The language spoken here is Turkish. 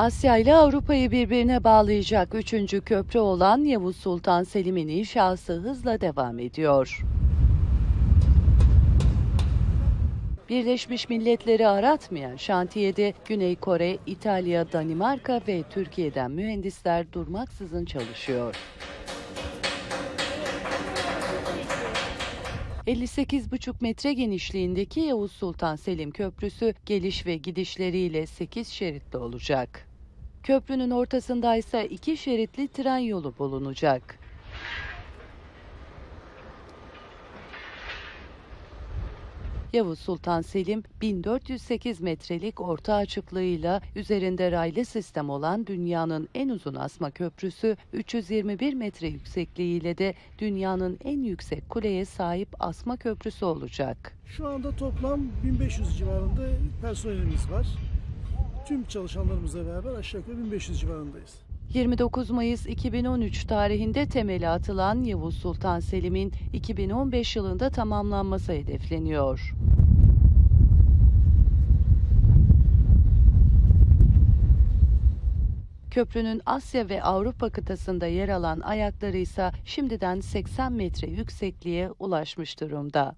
Asya ile Avrupa'yı birbirine bağlayacak üçüncü köprü olan Yavuz Sultan Selim'in inşası hızla devam ediyor. Birleşmiş Milletleri aratmayan şantiyede Güney Kore, İtalya, Danimarka ve Türkiye'den mühendisler durmaksızın çalışıyor. 58,5 metre genişliğindeki Yavuz Sultan Selim Köprüsü geliş ve gidişleriyle 8 şeritli olacak. Köprünün ortasında ise iki şeritli tren yolu bulunacak. Yavuz Sultan Selim 1408 metrelik orta açıklığıyla üzerinde raylı sistem olan dünyanın en uzun asma köprüsü 321 metre yüksekliğiyle de dünyanın en yüksek kuleye sahip asma köprüsü olacak. Şu anda toplam 1500 civarında personelimiz var. Tüm çalışanlarımızla beraber aşağı yukarı 1500 civarındayız. 29 Mayıs 2013 tarihinde temeli atılan Yavuz Sultan Selim'in 2015 yılında tamamlanması hedefleniyor. Köprünün Asya ve Avrupa kıtasında yer alan ayakları ise şimdiden 80 metre yüksekliğe ulaşmış durumda.